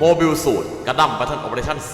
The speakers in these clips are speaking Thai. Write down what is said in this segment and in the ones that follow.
โมบิลสูตรกระดัมบัตเทิลโอเปอเรชั่น2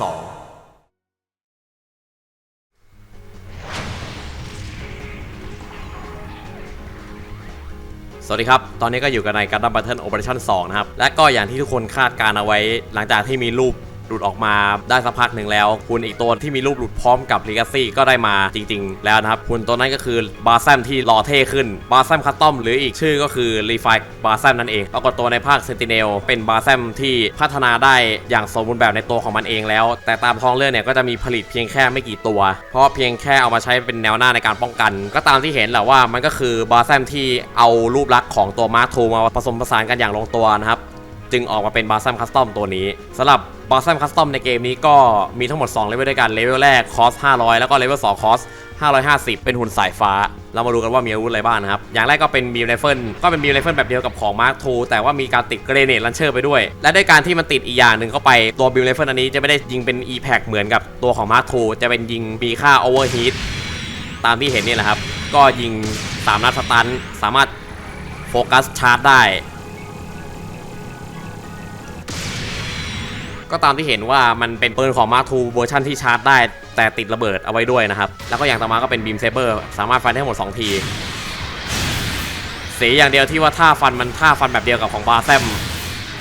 สวัสดีครับ ตอนนี้ก็อยู่กันในกระดัมบัตเทิลโอเปอเรชั่น2นะครับ และก็อย่างที่ทุกคนคาดการเอาไว้ หลังจากที่มีรูป หลุดออกมาได้สักพักหนึ่งแล้ว คุณอีกตัวที่มีรูปหลุดพร้อมกับ Legacy ก็ได้มาจริง ๆ แล้วนะครับคุณตัวนั้นก็คือบา s ซมที่รอเท่ขึ้นบา s ซมคัสตอมหรืออีกชื่อก็คือ r e f i บา s ซมนั่นเองปรากฏตัวในภาค Sentinel เป็นบา s ซมที่พัฒนาได้อย่างสมบูรณ์แบบในตัวของมันเองแล้ว แต่ตามท้องเรื่องเนี่ยก็จะมีผลิตเพียงแค่ไม่กี่ตัว เพราะเพียงแค่เอามาใช้เป็นแนวหน้าในการป้องกัน ก็ตามที่เห็นแหละว่ามันก็คือบา s ซมที่เอารูปลักษณ์ของตัวมาร์ทูมาผสมผสานกันอย่างลงตัวนะครับ จึงออกมาเป็นบาซัมคัสตอมตัวนี้สำหรับบาซัมคัสตอมในเกมนี้ก็มีทั้งหมด 2 เลเวลด้วยกันเลเวลแรกคอส 500 แล้วก็เลเวล2คอส 550 เป็นหุ่นสายฟ้า เรามาดูกันว่ามีอาวุธอะไรบ้างนะครับ อย่างแรกก็เป็นบีมไรเฟิลก็เป็นบีมไรเฟิลแบบเดียวกับของมาร์คทูแต่ว่ามีการติดเกรเนตลันเชอร์ไปด้วย และด้วยการที่มันติดอีกอย่างหนึ่งเข้าไป ตัวบีมไรเฟิลอันนี้จะไม่ได้ยิงเป็น e p a c เหมือนกับตัวของมาร์คทูจะเป็นยิงมีค่า overheat ตามที่เห็นนี่แหละครับ ก็ยิงสามนัดสตันสามารถโฟกัสชาร์จได้ ก็ตามที่เห็นว่ามันเป็นปืนของ Mark II เวอร์ชันที่ชาร์จได้ แต่ติดระเบิดเอาไว้ด้วยนะครับ แล้วก็อย่างต่อมาก็เป็นบีมเซเบอร์สามารถฟันได้หมด 2 ที เสียอย่างเดียวที่ว่าท่าฟันมันท่าฟันแบบเดียวกับของบาแซม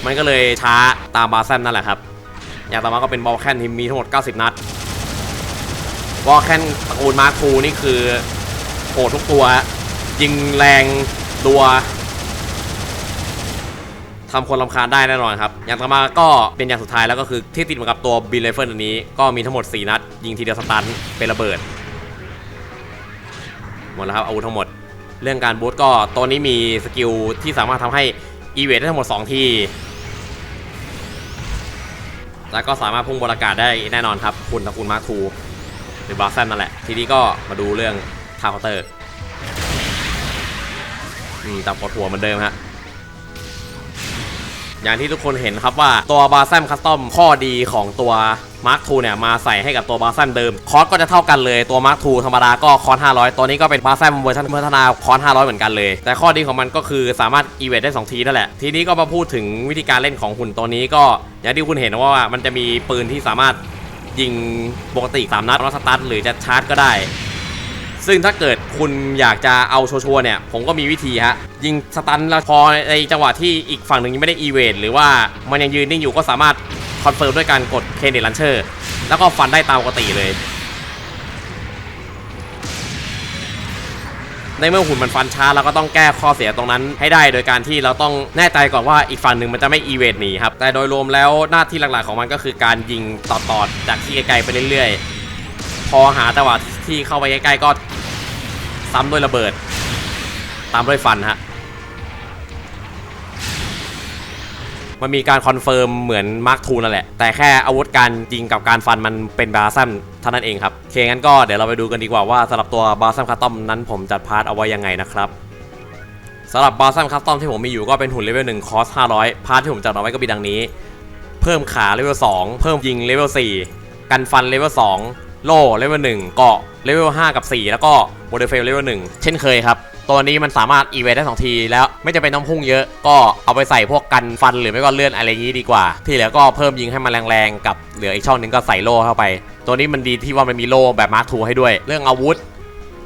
มันก็เลยช้าตามบาแซมนั่นแหละครับ อย่างต่อมาก็เป็นบอลแคนที่มีทั้งหมด 90 นัดบอลแคนตระกูลมาร์ค II นี่คือโหดทุกตัว ยิงแรงรัว ทำคนลำคาญได้แน่นอนครับ อย่างต่อมาก็เป็นอย่างสุดท้ายแล้วก็คือที่ติดมากับตัวบิลเลเฟิลอันนี้ ก็มีทั้งหมด 4 นัด ยิงทีเดียวสตันเป็นระเบิด หมดแล้วครับอาวุธทั้งหมด เรื่องการบูทก็ตัวนี้มีสกิลที่สามารถทำให้อีเวนต์ได้ทั้งหมด 2 ที่ แล้วก็สามารถพุ่งบนอากาศได้แน่นอนครับ คุณตะกูลมาร์คูหรือบาสแซนนั่นแหละ ทีนี้ก็มาดูเรื่องทาวเคาน์เตอร์อืมจับกดหัวเหมือนเดิมฮะ อย่างที่ทุกคนเห็นครับว่าตัวบาซัมคัสตอมข้อดีของตัวมาร์คทูเนี่ยมาใส่ให้กับตัวบาซัมเดิม คอสก็จะเท่ากันเลยตัวมาร์คทูธรรมดาก็คอส500 ตัวนี้ก็เป็นบาซัมเวอร์ชันพัฒนาคอส500 เหมือนกันเลย แต่ข้อดีของมันก็คือสามารถอีเวนต์ได้ 2 ทีนั่นแหละ ทีนี้ก็มาพูดถึงวิธีการเล่นของหุ่นตัวนี้ก็อย่างที่คุณเห็นว่ามันจะมีปืนที่สามารถยิงปกติสามนัดแล้วสตาร์ทหรือจะชาร์จก็ได้ ซึ่งถ้าเกิดคุณอยากจะเอาชัวร์เนี่ย ผมก็มีวิธีฮะ ยิงสตันแล้วพอในจังหวะที่อีกฝั่งหนึ่งยังไม่ได้อีเวนหรือว่ามันยังยืนนิ่งอยู่ก็สามารถคอนเฟิร์มด้วยการกดเคนเดลันเชอร์แล้วก็ฟันได้ตามปกติเลย ในเมื่อหุ่นมันฟันช้าเราก็ต้องแก้ข้อเสียตรงนั้นให้ได้โดยการที่เราต้องแน่ใจก่อนว่าอีกฝั่งหนึ่งมันจะไม่อีเวนหนีครับ แต่โดยรวมแล้วหน้าที่หลักๆของมันก็คือการยิงต่อๆจากที่ไกลๆไปเรื่อยๆ พอหาจังหวะที่เข้าไปใกล้ๆก็ซ้ำด้วยระเบิด ตามด้วยฟันฮะมันมีการคอนเฟิร์มเหมือนมาร์คทูนั่นแหละ แต่แค่อาวุธการยิงกับการฟันมันเป็นบาซัมเท่านั้นเองครับเคงั้นก็เดี๋ยวเราไปดูกันดีกว่าว่าสำหรับตัวบาซัมคัสตอมนั้นผมจัดพาร์ทเอาไว้ยังไงนะครับสำหรับบาซัมคัสตอมที่ผมมีอยู่ก็เป็นหุ่นเลเวล1คอส500 พาร์ทที่ผมจัดเอาไว้ก็มีดังนี้ เพิ่มขาเลเวล2เพิ่มยิงเลเวล4กันฟันเลเวล2 โล่เลเวล1เกาะเลเวล5กับ4แล้วก็โมเดลเฟลเลเวล1เช่นเคยครับ ตัวนี้มันสามารถอีเวนต์ได้2ทีแล้วไม่จะเป็นต้องพุ่งเยอะ ก็เอาไปใส่พวกกันฟันหรือไม่ก็เลื่อนอะไรอย่างนี้ดีกว่า ที่เหลือก็เพิ่มยิงให้มันแรงๆกับเหลืออีกช่องนึงก็ใส่โล่เข้าไป ตัวนี้มันดีที่ว่ามันมีโล่แบบมาร์คทูให้ด้วย เรื่องอาวุธ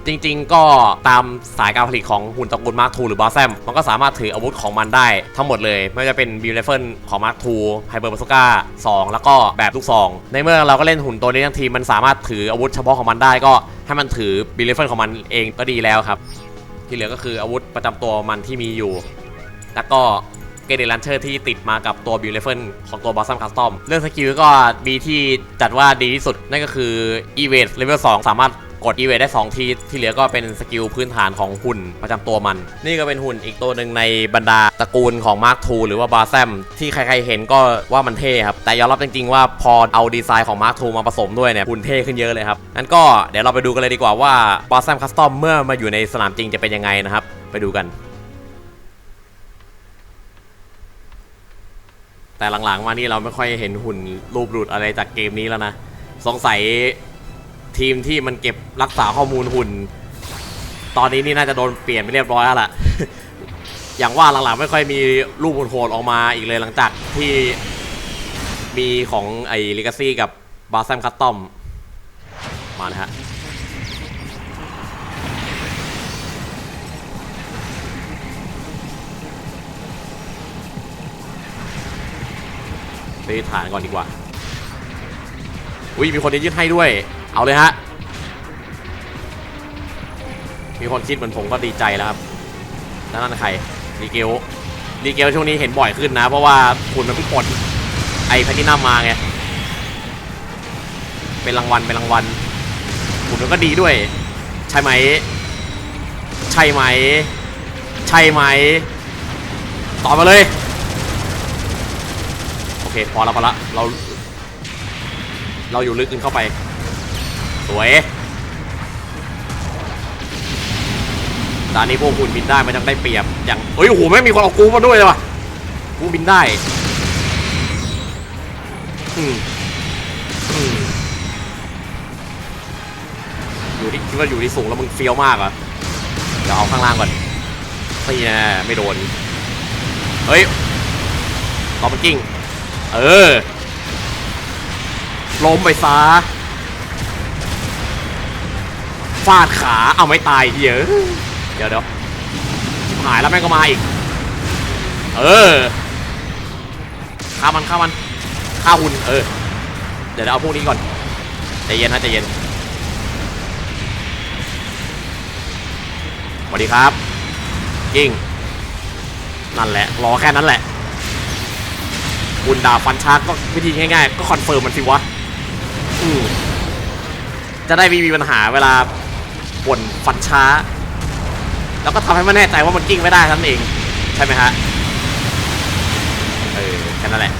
จริง ๆ ก็ตามสายการผลิตของหุ่นตระกูลมาร์คทูหรือบาแซมมันก็สามารถถืออาวุธของมันได้ทั้งหมดเลยไม่ว่าจะเป็นบิลเลเฟิลของมาร์คทูไฮเปอร์บาซูก้า2แล้วก็แบบลูกซอง ในเมื่อเราก็เล่นหุ่นตัวนี้ทั้งทีมันสามารถถืออาวุธเฉพาะของมันได้ก็ให้มันถือบิลเลเฟิลของมันเองก็ดีแล้วครับ ที่เหลือก็คืออาวุธประจำตัวมันที่มีอยู่ แล้วก็เกเดลันเชอร์ที่ติดมากับตัวบิลเลเฟิลของตัวบอสซัมคัสตอมเรื่องสกิลก็มีที่จัดว่าดีที่สุดนั่นก็คืออีเวนต์เลเวล2สามารถ กดอีเวนต์ได้ 2 ทีที่เหลือก็เป็นสกิลพื้นฐานของหุ่นประจำตัวมัน นี่ก็เป็นหุ่นอีกตัวหนึ่งในบรรดาตระกูลของมาร์คทูหรือว่าบาแซมที่ใครๆเห็นก็ว่ามันเท่ครับ แต่ยอมรับจริงๆว่าพอเอาดีไซน์ของมาร์คทูมาผสมด้วยเนี่ยหุ่นเท่ขึ้นเยอะเลยครับงั้นก็เดี๋ยวเราไปดูกันเลยดีกว่าว่าบาแซมคัสตอมเมื่อมาอยู่ในสนามจริงจะเป็นยังไงนะครับไปดูกันแต่หลังๆมานี่เราไม่ค่อยเห็นหุ่นรูปหลุดอะไรจากเกมนี้แล้วนะ สงสัย ทีมที่มันเก็บรักษาข้อมูลหุ่น ตอนนี้นี่น่าจะโดนเปลี่ยนไปเรียบร้อยแล้วล่ะ อย่างว่าหลังๆไม่ค่อยมีรูปหุ่นโหดออกมาอีกเลยหลังจากที่มีของไอ้ลิกาซี่กับบาซัมคัตตอม มานะฮะไปฐานก่อนดีกว่า อุ้ยมีคนจะยึดให้ด้วย เอาเลยฮะ มีคนคิดเหมือนผมก็ดีใจแล้วครับแล้วนั่นใครรีเกลรีเกลช่วงนี้เห็นบ่อยขึ้นนะ เพราะว่าคุณมันเพิ่งปลดไอ้แพทินัมมาไง เป็นรางวัลเป็นรางวัลคุณมันก็ดีด้วย ใช่ไหม ใช่ไหม ใช่ไหม ตอบมาเลย โอเค พอแล้วพอละเรา เราอยู่ลึกขึ้นเข้าไป สวยตอนนี้พวกคุณบินได้มันยังได้เปรียบ อย่างเฮ้ยโอ้โหไม่มีคนเอากูมาด้วยเลยว่ะกูบินได้อืมอืมอยู่ที่คิดว่าอยู่ที่สูงแล้วมึงเฟี้ยวมากเหรอเดี๋ยวเอาข้างล่างก่อนตีแน่ไม่โดน เฮ้ยตอมกิ้ง เออ ล้มไปซะฟาดขาเอาไม่ตายเหี้ยอะเดี๋ยวเดี๋ยวหายแล้วแม่งก็มาอีก เออฆ่ามันฆ่ามันฆ่าหุ่นเออ เดี๋ยวเดี๋ยวเอาพวกนี้ก่อนใจเย็นนะใจเย็นสวัสดีครับกิ้งนั่นแหละ รอแค่นั้นแหละคุณดาฟันชาร์กก็วิธีง่ายๆ ก็คอนเฟิร์มมันสิวะ จะได้ไม่มีปัญหาเวลาบ่นฟันช้า แล้วก็ทำให้มันแน่ใจว่ามันกิ้งไม่ได้ทั้นเอง ใช่ไหมฮะ เออแค่นั้นแหละ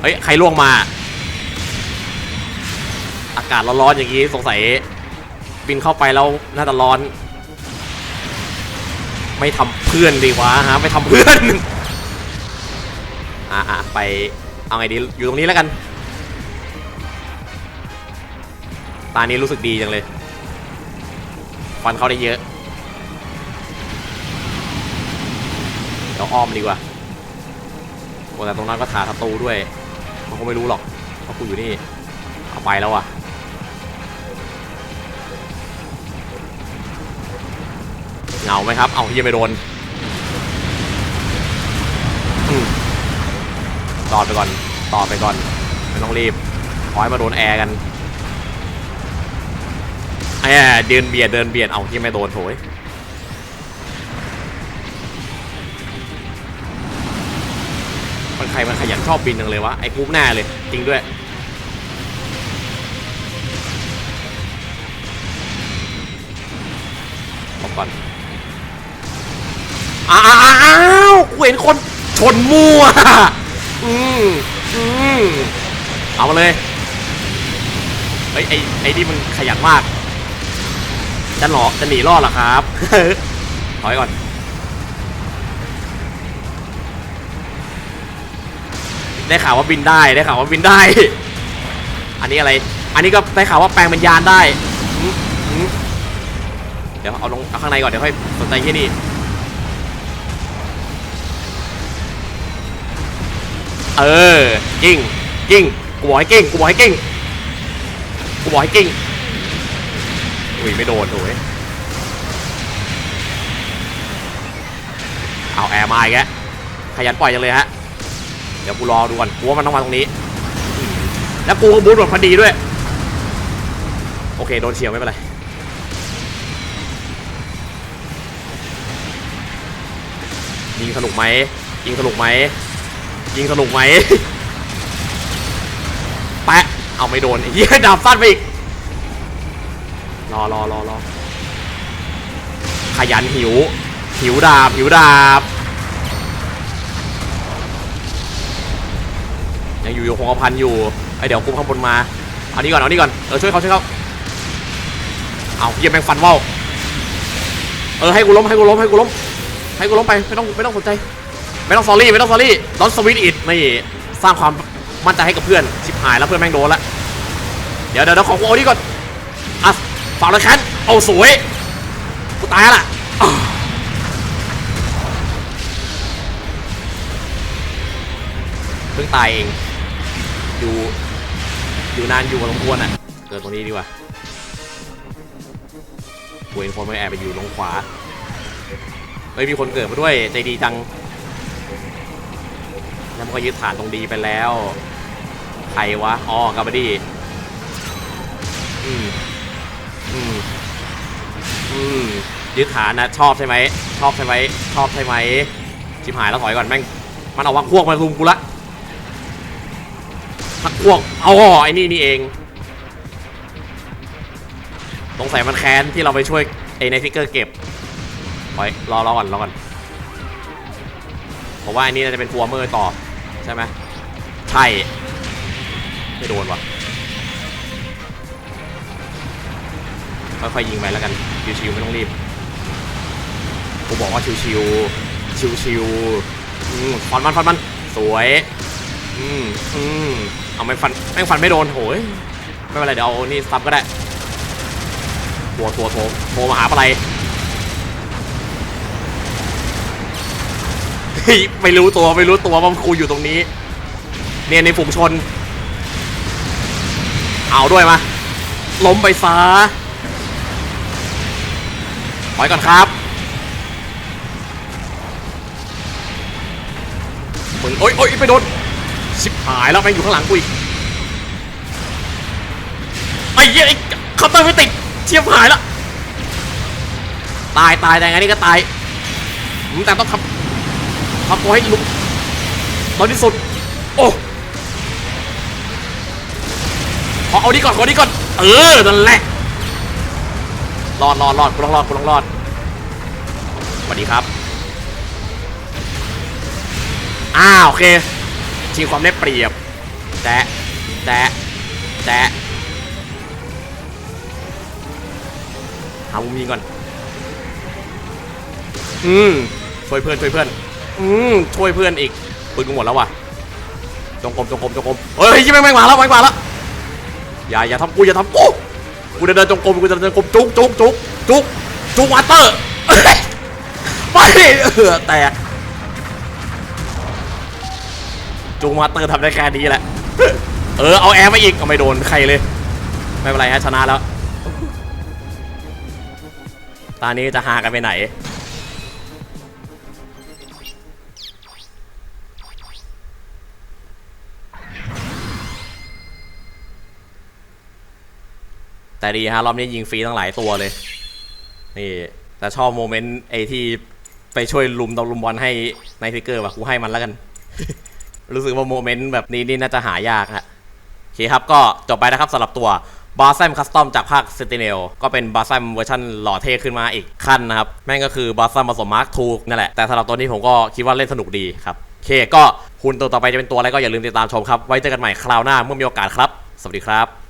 เฮ้ย ใครล่วงมา อากาศร้อนๆอย่างนี้สงสัยบินเข้าไปแล้วน่าจะร้อน ไม่ทำเพื่อนดีวะฮะไม่ทำเพื่อน อะไปเอาไงดีอยู่ตรงนี้แล้วกัน ตานี้รู้สึกดีจังเลยฟันเขาได้เยอะเดี๋ยวอ้อมดีกว่าโอ้แต่ตรงนั้นก็ถาศัตรูด้วย มันคงไม่รู้หรอกว่ากูอยู่นี่เอาไปแล้วอะ เงาไหมครับ เอาเฮียไม่โดนต่อไปก่อน ต่อไปก่อน ไม่ต้องรีบ ขอให้มาโดนแอร์กันแอร์เดินเบียด เดินเบียด เอาเฮียไม่โดนโถยมันใครมันขยันชอบบินจังเลยวะ ไอ้กรุ๊ปแน่เลย จริงด้วยบอกก่อน อ้าวกูเห็นคนชนมั่วอืมอืมเอามาเลยเฮ้ยไอไอนี่มันขยันมาก จะหลอกจะหนีรอดเหรอครับถอยก่อนได้ข่าวว่าบินได้ได้ข่าวว่าบินได้ อันนี้อะไร อันนี้ก็ได้ข่าวว่าแปลงเป็นยานได้อืมอืมเดี๋ยวเอาลงเอาข้างในก่อนเดี๋ยวค่อยสนใจที่นี่ เออกิ้งกิ้งกูบอกให้กิ้งกูบอกให้กิ้งกูบอกให้กิ้งอุ้ยไม่โดนโอ้ยเอาแอร์มาอีกแล้วขยันปล่อยจังเลยฮะเดี๋ยวกูรอดูก่อนกูว่ามันต้องมาตรงนี้ แล้วกูก็บูทแบบพอดีด้วย โอเคโดนเฉียวไม่เป็นไรยิงสนุกไหมยิงสนุกไหม ยิงสนุกไหมแปะเอาไม่โดนไอ้เหี้ยดาบสั้นไปอีกรอรอรอรอขยันหิว หิวดาบ หิวดาบ ยังอยู่อยู่คงกระพันอยู่ไอเดี๋ยวกุมข้างบนมา เอานี้ก่อน เอานี้ก่อน เออช่วยเขาช่วยเขาเอาเยี่ยมแมงฟันว่าวเออให้กูล้มให้กูล้มให้กูล้มให้กูล้มไปไม่ต้องไม่ต้องสนใจ ไม่ต้องซอรี่ไม่ต้องซอรี่ดอนสวิตอิดนี่สร้างความมั่นใจให้กับเพื่อนชิบหายแล้วเพื่อนแม่งโดนละเดี๋ยวเดี๋ยวของกูเอานี่ก่อนอะฝากเลยแคนเอาสวยกูตายละเพิ่งตายเองอยู่อยู่นานอยู่พอสมควรอะเกิดตรงนี้ดีกว่ากูเห็นคนไม่แอบไปอยู่ตรงขวาเฮ้ยมีคนเกิดมาด้วยใจดีจัง แล้วมันก็ยึดฐานตรงดีไปแล้ว ใครวะอ๋อกาบดีอืมอืมอืมยึดฐานนะชอบใช่ไหมชอบใช่ไหมชอบใช่ไหมชิบหายแล้วถอยก่อนแม่งมันเอาวักพวกมารุมกูละพักพวกเอาไอ้นี่นี่เองสงสัยมันแค้นที่เราไปช่วยไอ้ในฟิกเกอร์เก็บไว้รอรอก่อนรอก่อนผมว่าอันนี้น่าจะเป็นฟัวเมอร์ต่อ ใช่ไหมใช่ไม่โดนวะค่อยๆยิงไปแล้วกันชิวๆไม่ต้องรีบกูบอกว่าชิวๆชิวๆอืมฟันมันฟันมันสวยอืมอืมเอาไม่ฟันแม่ฟันไม่โดนโหยไม่เป็นไรเดี๋ยวเอานี่ซับก็ได้ตัวตัวโทรโทรมาหาอะไร ไม่รู้ตัวไม่รู้ตัวว่ามันครูอยู่ตรงนี้ เนี่ยในฝูงชน เอาด้วยมาล้มไปซะถอยก่อนครับมึงโอ๊ยโอ๊ยไปโดนชิบหายแล้วแม่งอยู่ข้างหลังกูอีกไอ้เหี้ยไอ้เคาน์เตอร์ไม่ติดเชียบหายแล้วตายตายแต่งั้นนี่ก็ตายอืมแต่ต้องทำ ทำตัวให้ลุกตอนที่สุด โอ้ขอเอาดีก่อนขอดีก่อน เออ นั่นแหละ รอดรอดรอดกูต้องรอดกูต้องรอดสวัสดีครับ อ้าว โอเค ชิงความได้เปรียบ แตะ แตะ แตะ หามุมยิงก่อน อืมช่วยเพื่อนช่วยเพื่อน อืมช่วยเพื่อนอีกปืนกูหมดแล้วว่ะจงกรมจงกรมจงกรมเฮ้ยชิแม่งแม่งมาแล้วแม่งมาแล้วอย่าอย่าทำกูอย่าทำกูกูจะเดินจงกรมกูจะเดินจงกรมจุกจุกจุกจุกจุกมาสเตอร์ไม่เออแตกจูมาเตอร์ทำได้แค่นี้แหละเออเอาแอร์มาอีกก็ไม่โดนใครเลย ไม่เป็นไรฮะชนะแล้วตอนนี้จะหากันไปไหน แต่ดีฮะรอบนี้ยิงฟรีตั้งหลายตัวเลย นี่แต่ชอบโมเมนต์ไอ้ที่ไปช่วยลุมตอลุมบอลให้ในฟิกเกอร์ว่ะกูให้มันแล้วกัน รู้สึกว่าโมเมนต์แบบนี้นี่น่าจะหายากฮะโอเคครับก็จบไปนะครับสำหรับตัวบา s ซมคัสตอมจากภาค Sentinel ก็เป็นบา s ซมเวอร์ชันหล่อเท่ขึ้นมาอีกขั้นนะครับ แม่งก็คือบา s ซมผสมมาร์คทูนั่นแหละ แต่สำหรับตัวนี้ผมก็คิดว่าเล่นสนุกดีครับ โอเค ก็คุณตัวต่อไปจะเป็นตัวอะไรก็อย่าลืมติดตามชมครับ ไว้เจอกันใหม่คราวหน้าเมื่อมีโอกาสครับ สวัสดีครับ